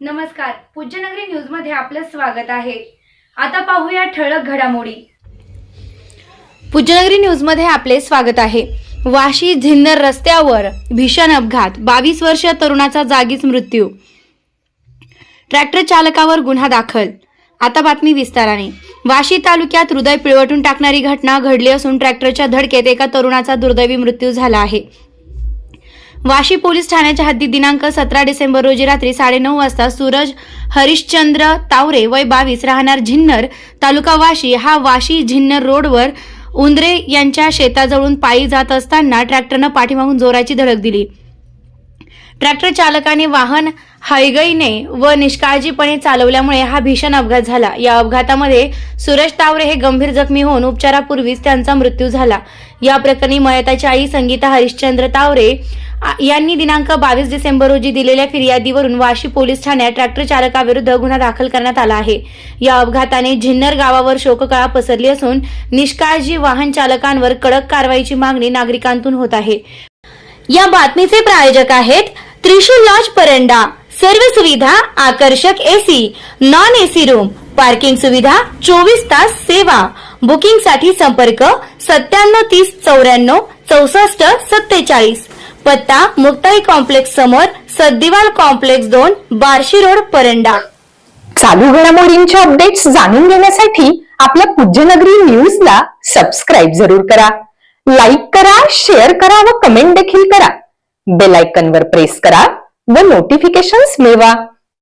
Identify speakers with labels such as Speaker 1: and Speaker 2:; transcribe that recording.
Speaker 1: नमस्कार. पूज्यनगरी न्यूजमध्ये आपलं स्वागत आहे. आता पाहूया ठळक घडामोडी. पूज्यनगरी न्यूजमध्ये आपले स्वागत आहे. वाशी झिन्नर रस्त्यावर भीषण अपघात. बावीस वर्षीय तरुणाचा जागीच मृत्यू. ट्रॅक्टर चालकावर गुन्हा दाखल. आता बातमी विस्ताराने. वाशी तालुक्यात हृदय पिळवटून टाकणारी घटना घडली असून ट्रॅक्टरच्या धडकेत एका तरुणाचा दुर्दैवी मृत्यू झाला आहे. वाशी पोलीस ठाण्याच्या हद्दीत दिनांक सतरा डिसेंबर रोजी रात्री साडेनऊ वाजता सूरज हरिश्चंद्र तावरे वय बावीस राहणार झिन्नर तालुका वाशी. हा वाशी झिन्नर रोडवर उंदरे यांच्या शेताजवळून पायी जात असताना ट्रॅक्टरनं पाठीमागून जोराची धडक दिली. ट्रॅक्टर चालकाने वाहन हयगईने व निष्काळजीपणे चालवल्यामुळे हा भीषण अपघात झाला. या अपघातामध्ये सुरेश तावरे हे गंभीर जखमी होऊन उपचारापूर्वीच त्यांचा मृत्यू झाला. या प्रकरणी मयताची आई संगीता हरिश्चंद्र तावरे यांनी दिनांक बावीस डिसेंबर रोजी दिलेल्या फिर्यादीवरून वाशी पोलीस ठाण्यात ट्रॅक्टर चालकाविरुद्ध गुन्हा दाखल करण्यात आला आहे. या अपघाताने झिन्नर गावावर शोककळा पसरली असून निष्काळजी वाहन चालकांवर कडक कारवाईची मागणी नागरिकांतून होत आहे. या बातमीचे प्रायोजक आहेत त्रिशूल लॉज परंडा. सर्व सुविधा आकर्षक AC non AC room parking सुविधा चोवीस तास सेवा. बुकिंगसाठी संपर्क सत्त्याण्णव तीस चौऱ्याण्णव चौसष्ट सत्तेचाळीस. पत्ता मुक्ताई कॉम्प्लेक्स समोर सद्दिवाल कॉम्प्लेक्स दोन बार्शी रोड परंडा.
Speaker 2: चालू घडामोडींचे अपडेट्स जाणून घेण्यासाठी आपल्या पूज्यनगरी न्यूजला सबस्क्राईब जरूर करा. लाईक करा शेअर करा व कमेंट देखील करा. बेल आयकनवर प्रेस करा व नोटिफिकेशन्स मिळवा.